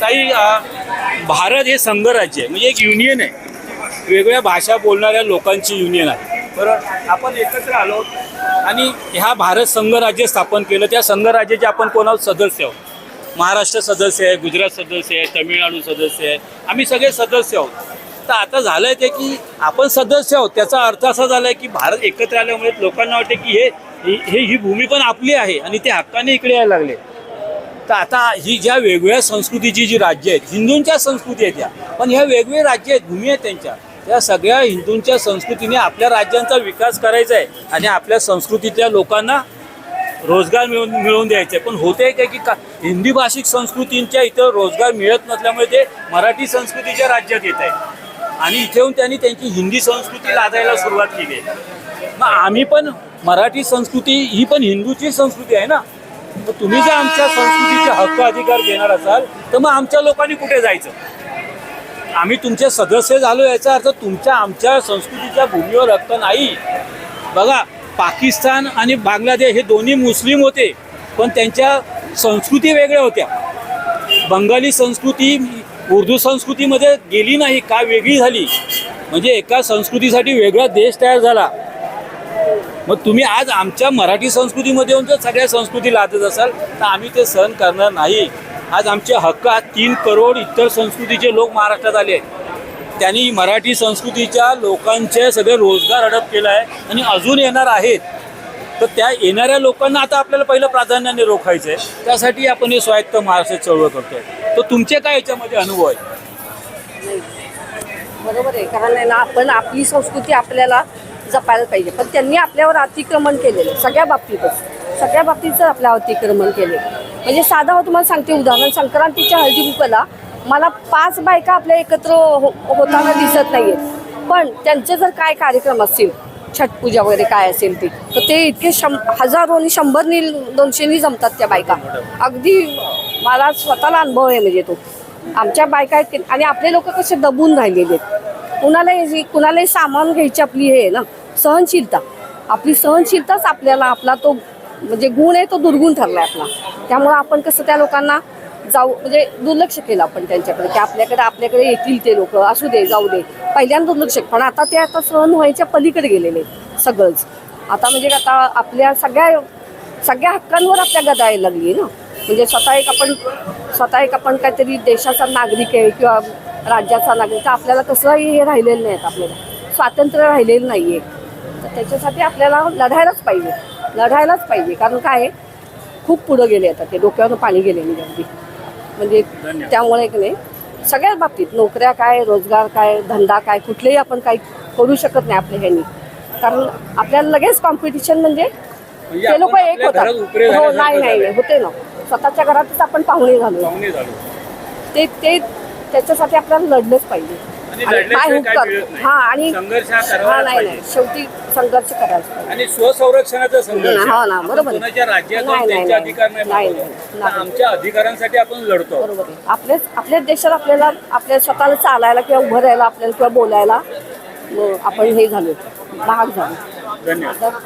काही भारत हे संघराज्य आहे. म्हणजे एक युनियन आहे. वेगवेगळ्या भाषा बोलणाऱ्या लोकांची युनियन आहे. बरं आपण एकत्र आलो आणि ह्या भारत संघराज्य स्थापन केलं. त्या संघराज्याचे आपण कोणावर सदस्य आहोत? महाराष्ट्र सदस्य आहे गुजरात सदस्य आहे तमिळनाडू सदस्य आहे. आम्ही सगळे सदस्य आहोत. तर आता झालं आहे ते की आपण सदस्य आहोत. त्याचा अर्थ असा झाला आहे की भारत एकत्र आल्यामुळे लोकांना वाटते की हे ही- हे ही भूमी पण आपली आहे आणि ते हक्काने इकडे यायला लागले. तर आता ही ज्या वेगवेगळ्या संस्कृतीची जी राज्य आहेत हिंदूंच्या संस्कृती आहेत त्या पण ह्या वेगवेगळ्या राज्य आहेत भूमी आहेत त्यांच्या त्या सगळ्या हिंदूंच्या संस्कृतीने आपल्या राज्यांचा विकास करायचा आहे आणि आपल्या संस्कृतीतल्या लोकांना रोजगार मिळवून मिळवून द्यायचे पण होते काय की का हिंदी भाषिक संस्कृतींच्या इथं रोजगार मिळत नसल्यामुळे ते मराठी संस्कृतीच्या राज्यात येत आहे आणि इथे येऊन त्यांनी त्यांची हिंदी संस्कृती लादायला सुरुवात केली आहे. मग आम्ही पण मराठी संस्कृती ही पण हिंदूची संस्कृती आहे ना. मग तुम्ही जर आमच्या संस्कृतीचे हक्क अधिकार घेणार असाल तर मग आमच्या लोकांनी कुठे जायचं? आम्ही तुमचे सदस्य झालो याचा अर्थ तुमच्या आमच्या संस्कृतीच्या भूमीवर हक्क नाही. बघा पाकिस्तान आणि बांगलादेश हे दोन्ही मुस्लिम होते पण त्यांच्या संस्कृती वेगळ्या होत्या. बंगाली संस्कृती उर्दू संस्कृतीमध्ये गेली नाही का वेगळी झाली? म्हणजे एका संस्कृतीसाठी वेगळा देश तयार झाला. मग तुम्ही आज आमच्या मराठी संस्कृतीमध्ये येऊन जर सगळ्या संस्कृती लादत असाल तर आम्ही ते सहन करणार नाही. आज आमचे हक्क आज तीन करोड इतर संस्कृतीचे लोक महाराष्ट्रात आले आहेत. त्यांनी मराठी संस्कृतीच्या लोकांचे सगळे रोजगार हडप केला आहे आणि अजून येणार आहेत. तर त्या येणाऱ्या लोकांना आता आपल्याला पहिलं प्राधान्याने रोखायचं आहे त्यासाठी आपण हे स्वायत्त महाराष्ट्र चळवळ करतोय. तर तुमचे काय याच्यामध्ये अनुभव आहे बरोबर आहे. कारण आहे ना आपण आपली संस्कृती आपल्याला जपायला पाहिजे. पण त्यांनी आपल्यावर अतिक्रमण केलेलं सगळ्या बाबतीतच सगळ्या बाबतीतच आपल्या अतिक्रमण केले म्हणजे साधा हो, तुम्हाला सांगते उदाहरण. संक्रांतीच्या हळदी कुंकवाला मला पाच बायका आपल्या एकत्र हो होताना दिसत नाहीये पण त्यांचे जर काय कार्यक्रम असतील छटपूजा वगैरे काय असेल ती तर ते इतके शं हजारोनी शंभरनी दोनशेनी जमतात त्या बायका. अगदी मला स्वतःला अनुभव आहे म्हणजे तो. आमच्या बायका आहेत आणि आपले लोक कसे दबून राहिलेले आहेत. कुणालाही कुणालाही सामान घ्यायची आपली हे आहे ना. सहनशीलता. आपली सहनशीलताच आपल्याला आपला तो म्हणजे गुण आहे तो दुर्गुण ठरलाय आपला. त्यामुळं आपण कसं त्या लोकांना जाऊ म्हणजे दुर्लक्ष केलं आपण त्यांच्याकडे की आपल्याकडे आपल्याकडे येतील ते लोक असू दे जाऊ दे. पहिल्यांदा दुर्लक्ष पण आता ते आता सहन व्हायच्या पलीकडे गेलेले आहेत सगळंच. आता म्हणजे आता आपल्या सगळ्या सगळ्या हक्कांवर आपल्या गदा यायला लागली ना. म्हणजे स्वतः एक आपण स्वतः एक आपण काहीतरी देशाचा नागरिक आहे किंवा राज्याचा नागरिक तर आपल्याला कसंही हे राहिलेलं नाही आपल्याला. स्वातंत्र्य राहिलेलं नाही आहे तर त्याच्यासाठी आपल्याला लढायलाच पाहिजे. लढायलाच पाहिजे. कारण काय आहे, खूप पुढं गेले आता. ते डोक्यावरून पाणी गेले म्हणजे अगदी. म्हणजे. त्यामुळे की नाही सगळ्याच बाबतीत नोकऱ्या काय रोजगार काय धंदा काय कुठलेही आपण काही करू शकत नाही आपल्या ह्यांनी. कारण आपल्याला लगेच कॉम्पिटिशन म्हणजे म्हणजे ते लोक एक होतात. हो नाही नाही. होते ना. स्वतःच्या घरातच आपण पाहुणे झालो. ते ते त्याच्यासाठी आपल्याला लढलंच पाहिजे. काय काय हुकतात. हा आणि संघर्ष हा नाही नाही. शेवटी संघर्ष पाहिजे आणि स्वसंरक्षणाचा संघर्ष हो ना, बरोबर आहे. कोणाच्या राज्यात नाही, नाही, त्यांचे नाही. अधिकार नाही नाही, मागवले. नाही, तर नाही. आमच्या अधिकारांसाठी आपण लढतो बरोबर आहे आपल्याच आपल्याच देशात आपल्याला आपल्या स्वतःला चालायला किंवा उभं राहायला आपल्याला किंवा बोलायला अं, आपण हे झालो भाग झालो धन्यवाद आता